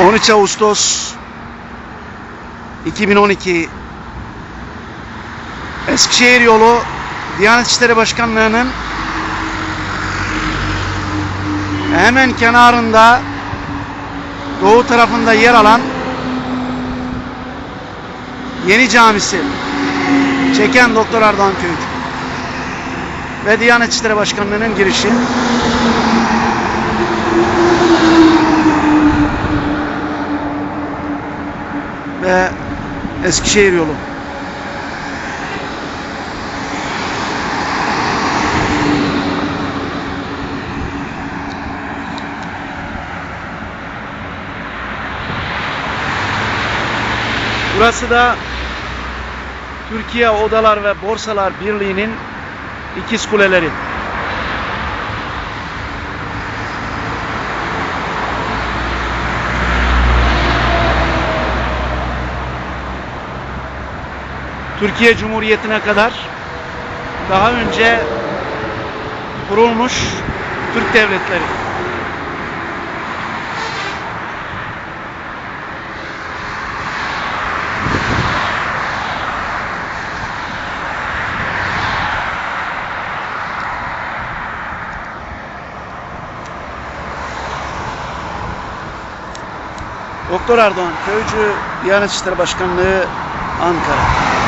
13 Ağustos 2012 Eskişehir yolu Diyanet İşleri Başkanlığı'nın hemen kenarında doğu tarafında yer alan Yeni Camisi çeken Doktor Erdoğan Köyücü ve Diyanet İşleri Başkanlığı'nın girişi ve Eskişehir yolu. Burası da Türkiye Odalar ve Borsalar Birliği'nin ikiz kuleleri. Türkiye Cumhuriyeti'ne kadar daha önce kurulmuş Türk devletleri. Doktor Erdoğan, Köycü Diyanet İşleri Başkanlığı, Ankara.